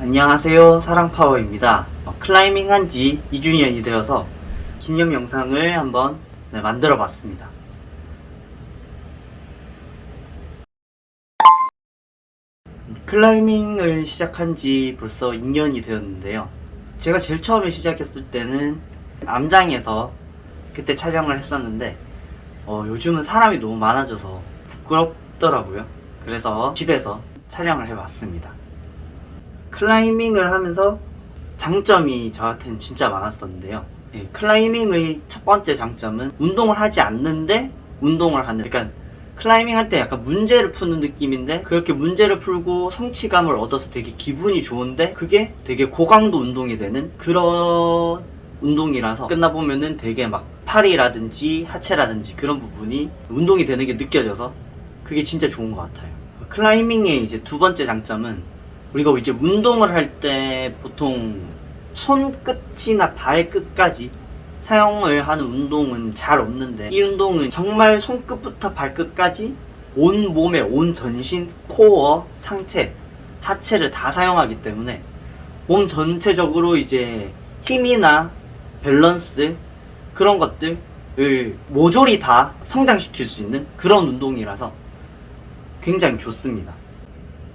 안녕하세요. 사랑파워입니다. 어, 클라이밍 한지 2주년이 되어서 기념 영상을 한번 네, 만들어 봤습니다. 클라이밍을 시작한 지 벌써 2년이 되었는데요. 제가 제일 처음에 시작했을 때는 암장에서 그때 촬영을 했었는데 어, 요즘은 사람이 너무 많아져서 부끄럽더라고요. 그래서 집에서 촬영을 해봤습니다 클라이밍을 하면서 장점이 저한테는 진짜 많았었는데요. 예, 클라이밍의 첫 번째 장점은 운동을 하지 않는데 운동을 하는. 그러니까 클라이밍 할 때 약간 문제를 푸는 느낌인데 그렇게 문제를 풀고 성취감을 얻어서 되게 기분이 좋은데 그게 되게 고강도 운동이 되는 그런 운동이라서 끝나보면은 되게 막 팔이라든지 하체라든지 그런 부분이 운동이 되는 게 느껴져서 그게 진짜 좋은 것 같아요. 클라이밍의 이제 두 번째 장점은 우리가 이제 운동을 할 때 보통 손끝이나 발끝까지 사용을 하는 운동은 잘 없는데 이 운동은 정말 손끝부터 발끝까지 온 몸에 온 전신, 코어, 상체, 하체를 다 사용하기 때문에 몸 전체적으로 이제 힘이나 밸런스 그런 것들을 모조리 다 성장시킬 수 있는 그런 운동이라서 굉장히 좋습니다.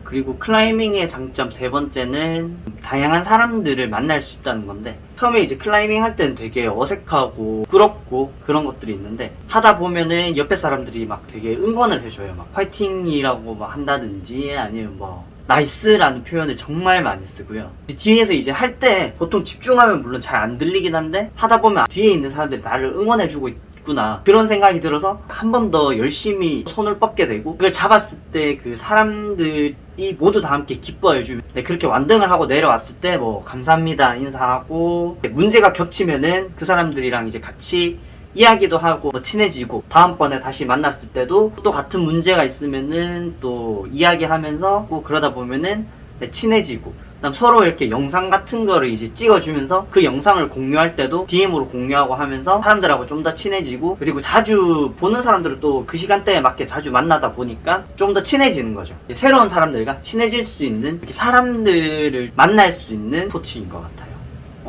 그리고 클라이밍의 장점 세 번째는 다양한 사람들을 만날 수 있다는 건데 처음에 이제 클라이밍 할 때는 되게 어색하고 부끄럽고 그런 것들이 있는데 하다 보면은 옆에 사람들이 막 되게 응원을 해줘요. 막 화이팅이라고 막 한다든지 아니면 뭐 나이스라는 표현을 정말 많이 쓰고요. 뒤에서 이제 할 때 보통 집중하면 물론 잘 안 들리긴 한데 하다 보면 뒤에 있는 사람들이 나를 응원해주고 있구나. 그런 생각이 들어서 한 번 더 열심히 손을 뻗게 되고 그걸 잡았을 때 그 사람들 이 모두 다 함께 기뻐해 주면 네, 그렇게 완등을 하고 내려왔을 때 뭐 감사합니다 인사하고 네, 문제가 겹치면은 그 사람들이랑 이제 같이 이야기도 하고 뭐 친해지고 다음번에 다시 만났을 때도 또 같은 문제가 있으면은 또 이야기하면서 뭐 그러다 보면은 네, 친해지고 그다음 서로 이렇게 영상 같은 거를 이제 찍어주면서 그 영상을 공유할 때도 DM으로 공유하고 하면서 사람들하고 좀 더 친해지고 그리고 자주 보는 사람들을 또 그 시간대에 맞게 자주 만나다 보니까 좀 더 친해지는 거죠. 새로운 사람들과 친해질 수 있는 이렇게 사람들을 만날 수 있는 스포츠인 것 같아요.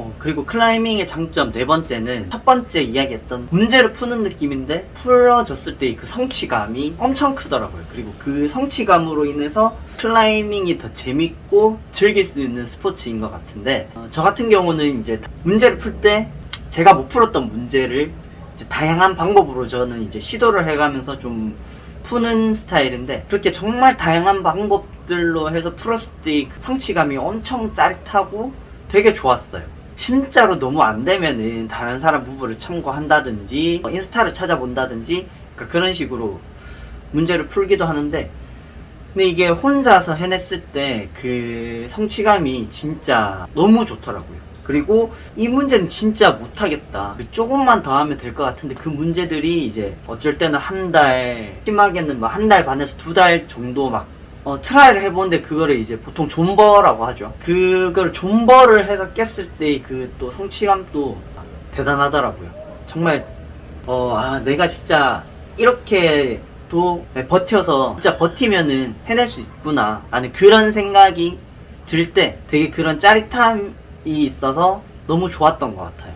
어, 그리고 클라이밍의 장점 네 번째는 첫 번째 이야기했던 문제를 푸는 느낌인데 풀어졌을 때 그 성취감이 엄청 크더라고요. 그리고 그 성취감으로 인해서 클라이밍이 더 재밌고 즐길 수 있는 스포츠인 것 같은데 어, 저 같은 경우는 이제 문제를 풀 때 제가 못 풀었던 문제를 다양한 방법으로 저는 이제 시도를 해가면서 좀 푸는 스타일인데 그렇게 정말 다양한 방법들로 해서 풀었을 때그 성취감이 엄청 짜릿하고 되게 좋았어요. 진짜로 너무 안 되면은 다른 사람 부부를 참고한다든지 뭐 인스타를 찾아본다든지 그러니까 그런 식으로 문제를 풀기도 하는데 근데 이게 혼자서 해냈을 때 그 성취감이 진짜 너무 좋더라고요. 그리고 이 문제는 진짜 못하겠다. 그 조금만 더 하면 될 것 같은데 그 문제들이 이제 어쩔 때는 한 달, 심하게는 뭐 한 달 반에서 두 달 정도 막 어, 트라이를 해보는데 그거를 이제 보통 존버라고 하죠. 그걸 존버를 해서 깼을 때그또 성취감도 대단하더라고요. 정말 어, 아, 내가 진짜 이렇게 또 버텨서 진짜 버티면은 해낼 수 있구나. 라는 그런 생각이 들 때 되게 그런 짜릿함이 있어서 너무 좋았던 것 같아요.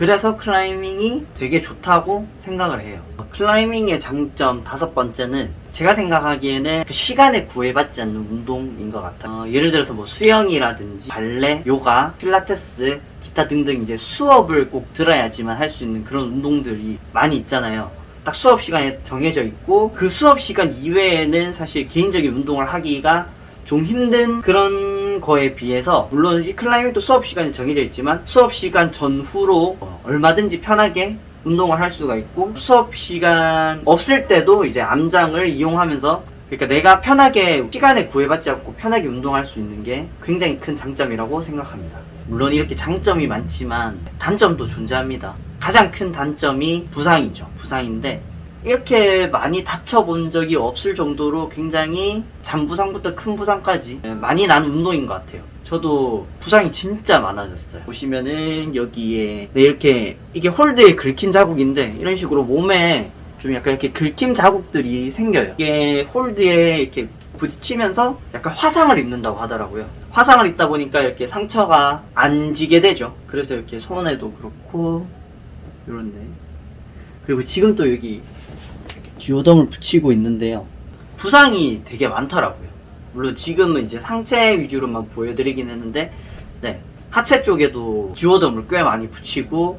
그래서 클라이밍이 되게 좋다고 생각을 해요. 클라이밍의 장점 다섯 번째는 제가 생각하기에는 그 시간에 구애받지 않는 운동인 것 같아요. 어, 예를 들어서 뭐 수영이라든지 발레, 요가, 필라테스, 기타 등등 이제 수업을 꼭 들어야지만 할 수 있는 그런 운동들이 많이 있잖아요. 딱 수업 시간에 정해져 있고 그 수업 시간 이외에는 사실 개인적인 운동을 하기가 좀 힘든 그런 거에 비해서 물론 이 클라이밍도 수업 시간이 정해져 있지만 수업 시간 전후로 어, 얼마든지 편하게 운동을 할 수가 있고 수업 시간 없을 때도 이제 암장을 이용하면서 그러니까 내가 편하게 시간에 구애받지 않고 편하게 운동할 수 있는 게 굉장히 큰 장점이라고 생각합니다. 물론 이렇게 장점이 많지만 단점도 존재합니다. 가장 큰 단점이 부상이죠. 부상인데 이렇게 많이 다쳐본 적이 없을 정도로 굉장히 잔부상부터 큰 부상까지 많이 난 운동인 것 같아요. 저도 부상이 진짜 많아졌어요. 보시면은 여기에 네, 이렇게 이게 홀드에 긁힌 자국인데 이런 식으로 몸에 좀 약간 이렇게 긁힘 자국들이 생겨요. 이게 홀드에 이렇게 부딪히면서 약간 화상을 입는다고 하더라고요. 화상을 입다 보니까 이렇게 상처가 안 지게 되죠. 그래서 이렇게 손에도 그렇고 이런데 그리고 지금 또 여기 디오덤을 붙이고 있는데요. 부상이 되게 많더라고요. 물론 지금은 이제 상체 위주로만 보여드리긴 했는데 네 하체 쪽에도 듀오덤을 꽤 많이 붙이고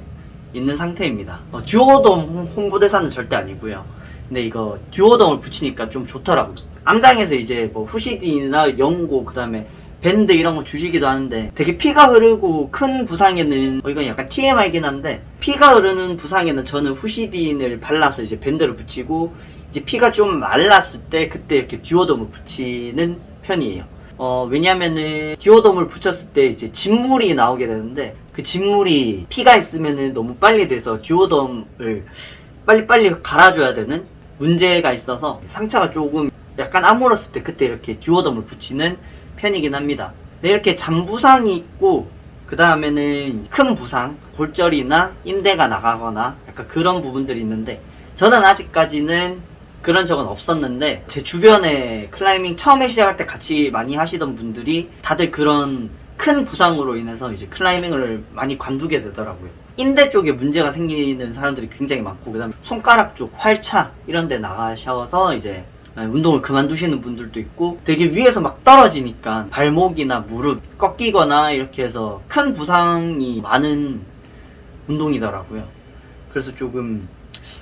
있는 상태입니다. 어, 듀오덤 홍- 홍보대사는 절대 아니고요. 근데 이거 듀오덤을 붙이니까 좀 좋더라고요. 암장에서 이제 뭐 후시딘이나 연고 그다음에 밴드 이런 거 주시기도 하는데 되게 피가 흐르고 큰 부상에는 어, 이건 약간 TMI긴 한데 피가 흐르는 부상에는 저는 후시딘을 발라서 이제 밴드를 붙이고 이제 피가 좀 말랐을 때 그때 이렇게 듀오덤을 붙이는 편이에요. 어, 왜냐면은 디오덤을 붙였을 때 이제 진물이 나오게 되는데 그 진물이 피가 있으면은 너무 빨리 돼서 디오덤을 빨리빨리 갈아줘야 되는 문제가 있어서 상처가 조금 약간 아물었을 때 그때 이렇게 디오덤을 붙이는 편이긴 합니다. 네, 이렇게 잔부상이 있고 그 다음에는 큰 부상, 골절이나 인대가 나가거나 약간 그런 부분들이 있는데 저는 아직까지는 그런 적은 없었는데 제 주변에 클라이밍 처음에 시작할 때 같이 많이 하시던 분들이 다들 그런 큰 부상으로 인해서 이제 클라이밍을 많이 관두게 되더라고요. 인대 쪽에 문제가 생기는 사람들이 굉장히 많고 그다음에 손가락 쪽 활차 이런 데 나가셔서 이제 운동을 그만두시는 분들도 있고 되게 위에서 막 떨어지니까 발목이나 무릎 꺾이거나 이렇게 해서 큰 부상이 많은 운동이더라고요. 그래서 조금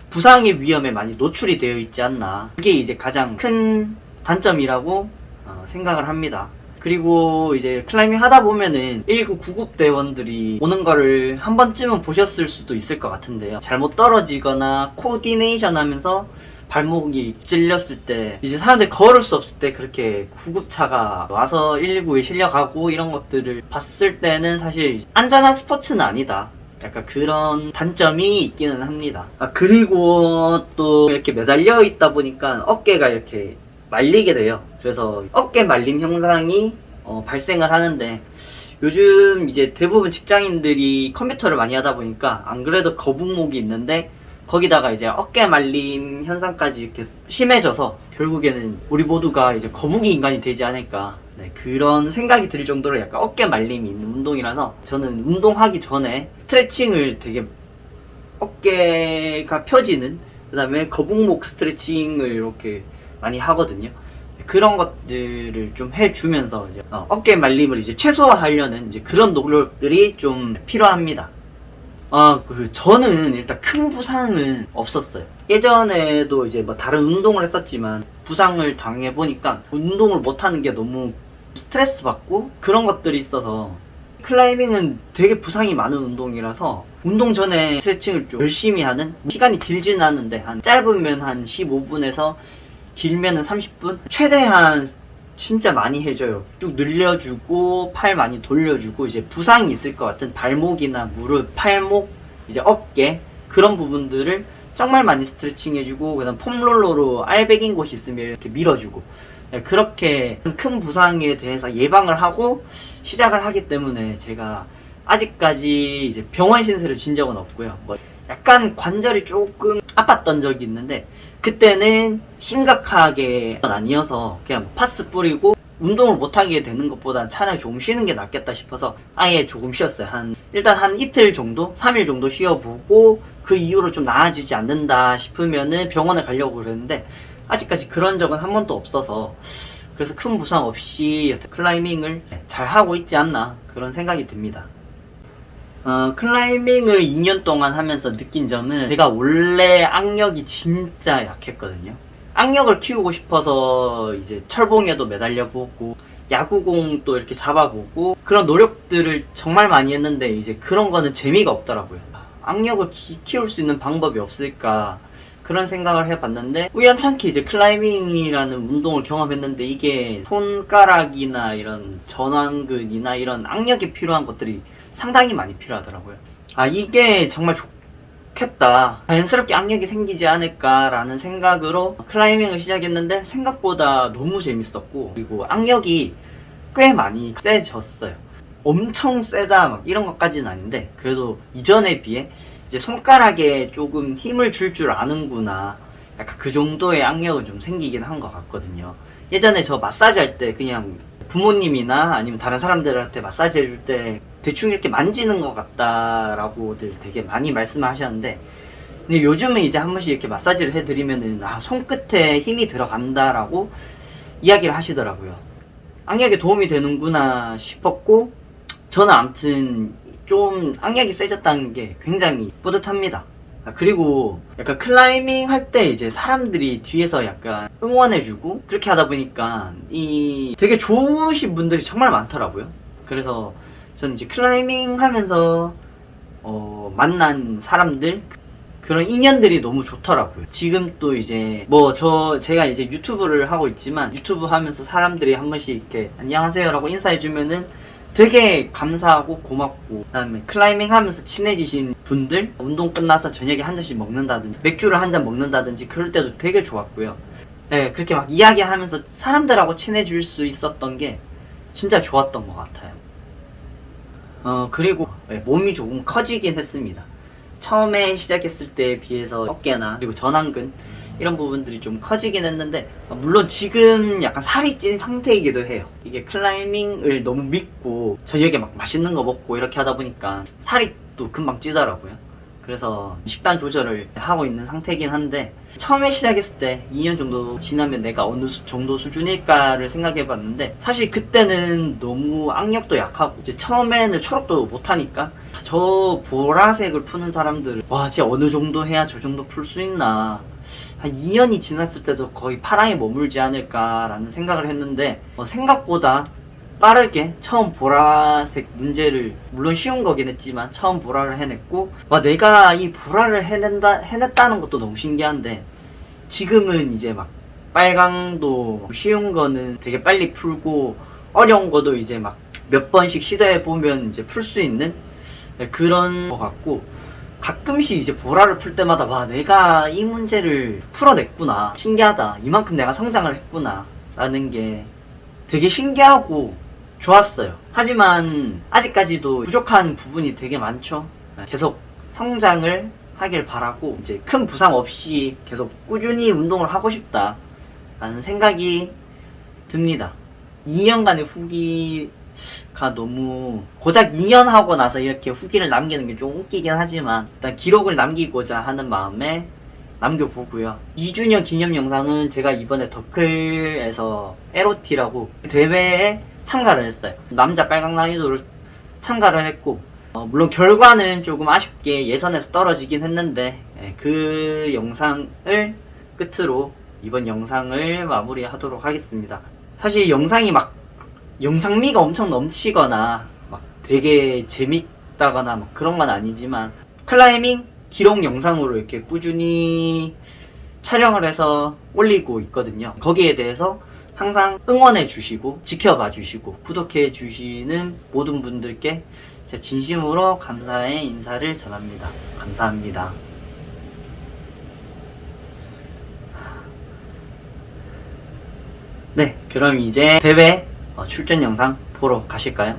부상의 위험에 많이 노출이 되어 있지 않나. 그게 이제 가장 큰 단점이라고 어, 생각을 합니다. 그리고 이제 클라이밍 하다 보면은 1구 9급 대원들이 오는 거를 한 번쯤은 보셨을 수도 있을 것 같은데요. 잘못 떨어지거나 코디네이션 하면서 발목이 찔렸을 때 이제 사람들이 걸을 수 없을 때 그렇게 구급차가 와서 119에 실려가고 이런 것들을 봤을 때는 사실 안전한 스포츠는 아니다. 약간 그런 단점이 있기는 합니다. 아, 그리고 또 이렇게 매달려 있다 보니까 어깨가 이렇게 말리게 돼요. 그래서 어깨 말림 현상이 어, 발생을 하는데 요즘 이제 대부분 직장인들이 컴퓨터를 많이 하다 보니까 안 그래도 거북목이 있는데 거기다가 이제 어깨 말림 현상까지 이렇게 심해져서 결국에는 우리 모두가 이제 거북이 인간이 되지 않을까 네, 그런 생각이 들 정도로 약간 어깨 말림이 있는 운동이라서 저는 운동하기 전에 스트레칭을 되게 어깨가 펴지는 그 다음에 거북목 스트레칭을 이렇게 많이 하거든요. 그런 것들을 좀 해주면서 이제 어, 어깨 말림을 이제 최소화하려는 이제 그런 노력들이 좀 필요합니다. 아, 그, 저는 일단 큰 부상은 없었어요. 예전에도 이제 뭐 다른 운동을 했었지만 부상을 당해보니까 운동을 못하는 게 너무 스트레스 받고 그런 것들이 있어서 클라이밍은 되게 부상이 많은 운동이라서 운동 전에 스트레칭을 좀 열심히 하는 시간이 길지는 않은데 한 짧으면 한 15분에서 길면 은 30분 최대한 진짜 많이 해줘요 쭉 늘려주고 팔 많이 돌려주고 이제 부상이 있을 것 같은 발목이나 무릎 팔목 이제 어깨 그런 부분들을 정말 많이 스트레칭 해주고 그다음 폼롤러로 알배긴 곳이 있으면 이렇게 밀어주고 네, 그렇게 큰 부상에 대해서 예방을 하고 시작을 하기 때문에 제가 아직까지 이제 병원 신세를 진 적은 없고요. 뭐 약간 관절이 조금 아팠던 적이 있는데 그때는 심각하게 아니어서 그냥 파스 뿌리고 운동을 못하게 되는 것보다 차라리 조금 쉬는 게 낫겠다 싶어서 아예 조금 쉬었어요. 한 일단 한 이틀 정도, 3일 정도 쉬어보고 그 이후로 좀 나아지지 않는다 싶으면은 병원에 가려고 그랬는데 아직까지 그런 적은 한 번도 없어서 그래서 큰 부상 없이 클라이밍을 잘 하고 있지 않나 그런 생각이 듭니다. 어, 클라이밍을 2년 동안 하면서 느낀 점은 제가 원래 악력이 진짜 약했거든요. 악력을 키우고 싶어서 이제 철봉에도 매달려보고 야구공 또 이렇게 잡아보고 그런 노력들을 정말 많이 했는데 이제 그런 거는 재미가 없더라고요. 악력을 키, 키울 수 있는 방법이 없을까 그런 생각을 해봤는데 우연찮게 이제 클라이밍이라는 운동을 경험했는데 이게 손가락이나 이런 전완근이나 이런 악력이 필요한 것들이 상당히 많이 필요하더라고요. 아 이게 정말 좋겠다. 자연스럽게 악력이 생기지 않을까라는 생각으로 클라이밍을 시작했는데 생각보다 너무 재밌었고 그리고 악력이 꽤 많이 세졌어요. 엄청 세다 막 이런 것까지는 아닌데 그래도 이전에 비해 이제 손가락에 조금 힘을 줄 줄 아는구나. 약간 그 정도의 악력은 좀 생기긴 한 것 같거든요. 예전에 저 마사지 할 때 그냥 부모님이나 아니면 다른 사람들한테 마사지 해줄 때 대충 이렇게 만지는 것 같다라고들 되게 많이 말씀을 하셨는데 근데 요즘은 이제 한 번씩 이렇게 마사지를 해드리면은 아 손끝에 힘이 들어간다라고 이야기를 하시더라고요. 악약에 도움이 되는구나 싶었고 저는 아무튼 좀 악약이 세졌다는 게 굉장히 뿌듯합니다. 아, 그리고 약간 클라이밍 할 때 이제 사람들이 뒤에서 약간 응원해주고 그렇게 하다 보니까 이 되게 좋으신 분들이 정말 많더라고요. 그래서 저는 이제 클라이밍 하면서 어, 만난 사람들 그런 인연들이 너무 좋더라고요. 지금 또 이제 뭐 저 제가 이제 유튜브를 하고 있지만 유튜브 하면서 사람들이 한 번씩 이렇게 안녕하세요라고 인사해 주면은 되게 감사하고 고맙고 그다음에 클라이밍 하면서 친해지신 분들 운동 끝나서 저녁에 한 잔씩 먹는다든지 맥주를 한 잔 먹는다든지 그럴 때도 되게 좋았고요. 네 그렇게 막 이야기하면서 사람들하고 친해질 수 있었던 게 진짜 좋았던 것 같아요. 어 그리고 네, 몸이 조금 커지긴 했습니다. 처음에 시작했을 때에 비해서 어깨나 그리고 전완근 이런 부분들이 좀 커지긴 했는데 어, 물론 지금 약간 살이 찐 상태이기도 해요 이게 클라이밍을 너무 믿고 저녁에 막 맛있는 거 먹고 이렇게 하다 보니까 살이 또 금방 찌더라고요 그래서 식단 조절을 하고 있는 상태이긴 한데 처음에 시작했을 때 2년 정도 지나면 내가 어느 수- 정도 수준일까를 생각해 봤는데 사실 그때는 너무 악력도 약하고 이제 처음에는 초록도 못하니까 저 보라색을 푸는 사람들은 와 진짜 어느 정도 해야 저 정도 풀 수 있나? 한 2년이 지났을 때도 거의 파랑에 머물지 않을까라는 생각을 했는데 어, 생각보다 빠르게 처음 보라색 문제를 물론 쉬운 거긴 했지만 처음 보라를 해냈고 와 내가 이 보라를 해낸다 해냈다는 것도 너무 신기한데 지금은 이제 막 빨강도 쉬운 거는 되게 빨리 풀고 어려운 거도 이제 막 몇 번씩 시도해 보면 이제 풀 수 있는 네, 그런 것 같고 가끔씩 이제 보라를 풀 때마다 와 내가 이 문제를 풀어냈구나. 신기하다. 이만큼 내가 성장을 했구나. 라는 게 되게 신기하고 좋았어요. 하지만 아직까지도 부족한 부분이 되게 많죠. 네, 계속 성장을 하길 바라고 이제 큰 부상 없이 계속 꾸준히 운동을 하고 싶다 라는 생각이 듭니다. 2년간의 후기가 너무 고작 2년 하고 나서 이렇게 후기를 남기는 게 좀 웃기긴 하지만 일단 기록을 남기고자 하는 마음에 남겨보고요. 2주년 기념 영상은 제가 이번에 더클에서 LOT라고 대회에 참가를 했어요. 남자 빨강 난이도를 참가를 했고 어, 물론 결과는 조금 아쉽게 예선에서 떨어지긴 했는데 예, 그 영상을 끝으로 이번 영상을 마무리하도록 하겠습니다. 사실 영상이 막 영상미가 엄청 넘치거나 막 되게 재밌다거나 막 그런 건 아니지만 클라이밍 기록 영상으로 이렇게 꾸준히 촬영을 해서 올리고 있거든요. 거기에 대해서 항상 응원해 주시고 지켜봐 주시고 구독해 주시는 모든 분들께 제 진심으로 감사의 인사를 전합니다. 감사합니다. 네, 그럼 이제 대회 어, 출전 영상 보러 가실까요?